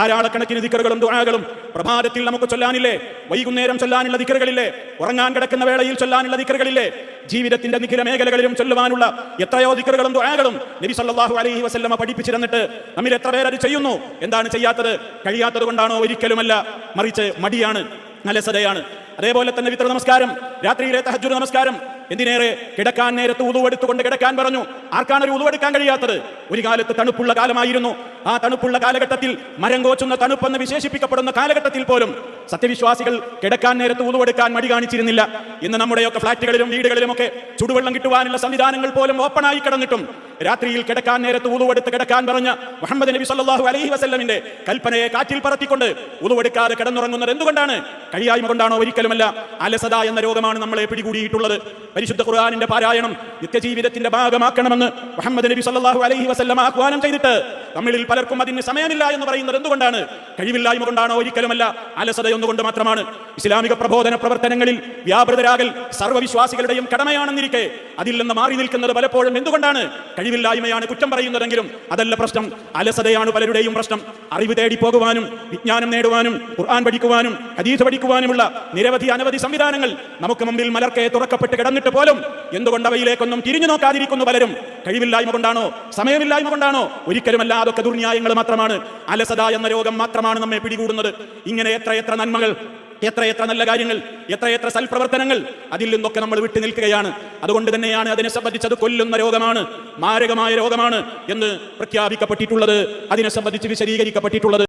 ധാരാളക്കണക്കിന് ദിക്കറുകളും ദുആകളും പ്രഭാതത്തിൽ നമുക്ക് ചൊല്ലാനില്ലേ? വൈകുന്നേരം ചൊല്ലാനുള്ള ദിക്കറുകളില്ലേ? ഉറങ്ങാൻ കിടക്കുന്ന വേളയിൽ ചൊല്ലാനുള്ള ദിക്കറുകളില്ലേ? ജീവിതത്തിന്റെ നിഖില മേഖലകളിലും ചൊല്ലുവാനുള്ള എത്രയോ ദിക്കറുകളും ദുആകളും നബി സല്ലല്ലാഹു അലൈഹി വസല്ലമ പഠിപ്പിച്ചിരുന്നിട്ട് നമ്മിൽ എത്ര പേർ അത് ചെയ്യുന്നു? എന്താണ് ചെയ്യാത്തത്? കഴിയാത്തത് കൊണ്ടാണോ ഒരിക്കലുമല്ല. മറിച്ച് മടിയാണ് അലസതയാണ്. അതേപോലെ തന്നെ വിത്ര നമസ്കാരം രാത്രിയിലെ തഹജ്ജുദ് നമസ്കാരം. എന്തിനേറെ? കിടക്കാൻ നേരത്ത് ഉതുവെടുത്തുകൊണ്ട് കിടക്കാൻ പറഞ്ഞു. ആർക്കാണ് ഒരു ഉതുവെടുക്കാൻ കഴിയാത്തത്? ഒരു കാലത്ത് തണുപ്പുള്ള കാലമായിരുന്നു. ആ തണുപ്പുള്ള കാലഘട്ടത്തിൽ മരം കോച്ചുന്ന തണുപ്പെന്ന് വിശേഷിപ്പിക്കപ്പെടുന്ന കാലഘട്ടത്തിൽ പോലും സത്യവിശ്വാസികൾ കിടക്കാൻ നേരത്ത് ഉതുവെടുക്കാൻ മടി കാണിച്ചിരുന്നില്ല. ഇന്ന് നമ്മുടെയൊക്കെ ഫ്ളാറ്റുകളിലും വീടുകളിലുമൊക്കെ ചുടുവെള്ളം കിട്ടുവാനുള്ള സംവിധാനങ്ങൾ പോലും ഓപ്പണായി കിടന്നിട്ടും രാത്രിയിൽ കിടക്കാൻ നേരത്ത് ഉതുവെടുത്ത് കിടക്കാൻ പറഞ്ഞ മുഹമ്മദ് നബി സല്ലാഹു അലൈഹി വസ്ല്ലമിന്റെ കൽപ്പനയെ കാറ്റിൽ പറത്തിക്കൊണ്ട് ഉതുവെടുക്കാതെ കിടന്നുറങ്ങുന്നത് എന്തുകൊണ്ടാണ്? കഴിയായ്മ കൊണ്ടാണോ ഒരിക്കലുമല്ല. അലസത എന്ന രോഗമാണ് നമ്മളെ പിടികൂടിയിട്ടുള്ളത്. പരിശുദ്ധ ഖുർആാനിന്റെ പാരായണം നിത്യജീവിതത്തിന്റെ ഭാഗമാക്കണമെന്ന് മുഹമ്മദ് നബി സല്ലാഹു അലൈഹി വസ്ല്ലം ആഹ്വാനം ചെയ്തിട്ട് നമ്മളിൽ പലർക്കും അതിന് സമയമില്ല എന്ന് പറയുന്നത് എന്തുകൊണ്ടാണ്? കഴിവില്ലായ്മ കൊണ്ടാണോ? ഒരിക്കലുമല്ല. അലസത ഒന്നുകൊണ്ട് മാത്രമാണ്. ഇസ്ലാമിക പ്രബോധന പ്രവർത്തനങ്ങളിൽ വ്യാപൃതരാകൽ സർവവിശ്വാസികളുടെയും കടമയാണെന്നിരിക്കെ. അതിൽ നിന്ന് മാറി നിൽക്കുന്നത് പലപ്പോഴും എന്തുകൊണ്ടാണ്? കഴിവില്ലായ്മയാണ് കുറ്റം പറയുന്നതെങ്കിലും അതല്ല പ്രശ്നം. അലസതയാണ് പലരുടെയും പ്രശ്നം. അറിവ് തേടി പോകുവാനും വിജ്ഞാനം നേടുവാനും ഖുർആൻ പഠിക്കുവാനും ഹദീസ് പഠിക്കുവാനുമുള്ള നിരവധി അനവധി സംവിധാനങ്ങൾ നമുക്ക് മുമ്പിൽ മലർക്കെ തുറക്കപ്പെട്ട് കിടന്നിട്ട് പോലും എന്തുകൊണ്ട് അവയിലേക്കൊന്നും തിരിഞ്ഞു നോക്കാതിരിക്കുന്നു പലരും? കഴിവില്ലായ്മ കൊണ്ടാണോ? സമയമില്ലായ്മ കൊണ്ടാണോ? ഒരിക്കലുമല്ല അതൊക്കെ ദുർന്യായങ്ങൾ മാത്രമാണ്. അലസത എന്ന രോഗം മാത്രമാണ് നമ്മെ പിടികൂടുന്നത്. ഇങ്ങനെ എത്ര എത്ര നന്മകൾ എത്രയെത്ര നല്ല കാര്യങ്ങൾ എത്രയെത്ര സൽപ്രവർത്തനങ്ങൾ അതിൽ നിന്നൊക്കെ നമ്മൾ വിട്ടു നിൽക്കുകയാണ്. അതുകൊണ്ട് തന്നെയാണ് അതിനെ സംബന്ധിച്ച് അത് കൊല്ലുന്ന രോഗമാണ് മാരകമായ രോഗമാണ് എന്ന് പ്രഖ്യാപിക്കപ്പെട്ടിട്ടുള്ളത് അതിനെ സംബന്ധിച്ച് വിശദീകരിക്കപ്പെട്ടിട്ടുള്ളത്.